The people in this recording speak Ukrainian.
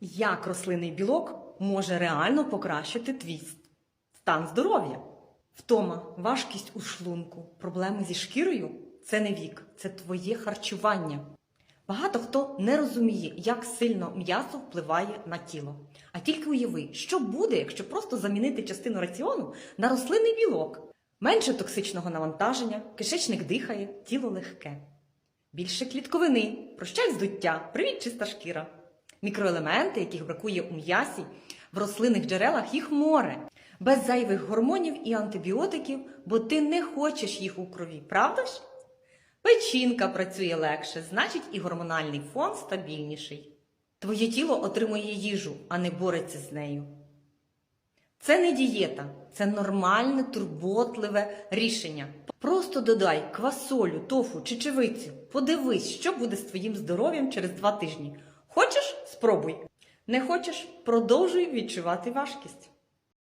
Як рослинний білок може реально покращити твій стан здоров'я? Втома, важкість у шлунку, проблеми зі шкірою це не вік, це твоє харчування. Багато хто не розуміє, як сильно м'ясо впливає на тіло. А тільки уяви, що буде, якщо просто замінити частину раціону на рослинний білок. Менше токсичного навантаження, кишечник дихає, тіло легке. Більше клітковини, прощай здуття, привіт, чиста шкіра. Мікроелементи, яких бракує у м'ясі, в рослинних джерелах їх море. Без зайвих гормонів і антибіотиків, бо ти не хочеш їх у крові, правда ж? Печінка працює легше, значить і гормональний фон стабільніший. Твоє тіло отримує їжу, а не бореться з нею. Це не дієта, це нормальне, турботливе рішення. Просто додай квасолю, тофу, чечевицю. Подивись, що буде з твоїм здоров'ям через два тижні. Хочеш спробуй. Не хочеш продовжуй відчувати важкість.